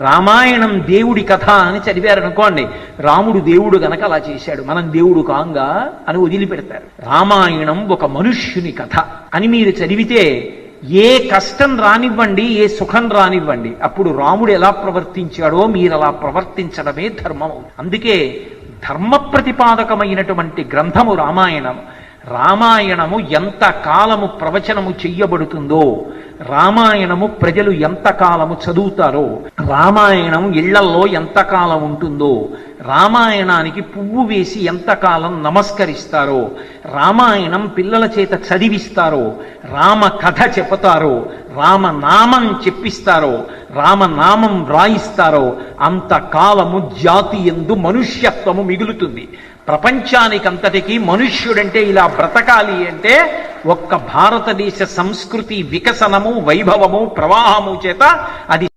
రామాయణం దేవుడి కథ అని చదివారనుకోండి రాముడు దేవుడు గనక అలా చేశాడు. మనం దేవుడు కాంగా అని వదిలిపెడతారు. రామాయణం ఒక మనుష్యుని కథ. అని మీరు చదివితే ఏ కష్టం రానివ్వండి ఏ సుఖం రానివ్వండి. అప్పుడు రాముడు ఎలా ప్రవర్తించాడో మీరు అలా ప్రవర్తించడమే ధర్మం. అందుకే ధర్మ ప్రతిపాదకమైనటువంటి గ్రంథము రామాయణం. రామాయణము ఎంత కాలము ప్రవచనము చెయ్యబడుతుందో రామాయణము ప్రజలు ఎంత కాలము చదువుతారో రామాయణం ఇళ్ళల్లో ఎంత కాలం ఉంటుందో రామాయణానికి పువ్వు వేసి ఎంతకాలం నమస్కరిస్తారో రామాయణం పిల్లల చేత చదివిస్తారో రామ కథ చెబుతారో రామనామం చెప్పిస్తారో రామనామం వ్రాయిస్తారో అంతకాలము జాతి ఎందు మనుష్యత్వము మిగులుతుంది. ప్రపంచానికంతటికీ మనుష్యుడంటే ఇలా బ్రతకాలి అంటే ఒక్క భారతదేశ సంస్కృతి వికసనము వైభవము ప్రవాహము చేత అది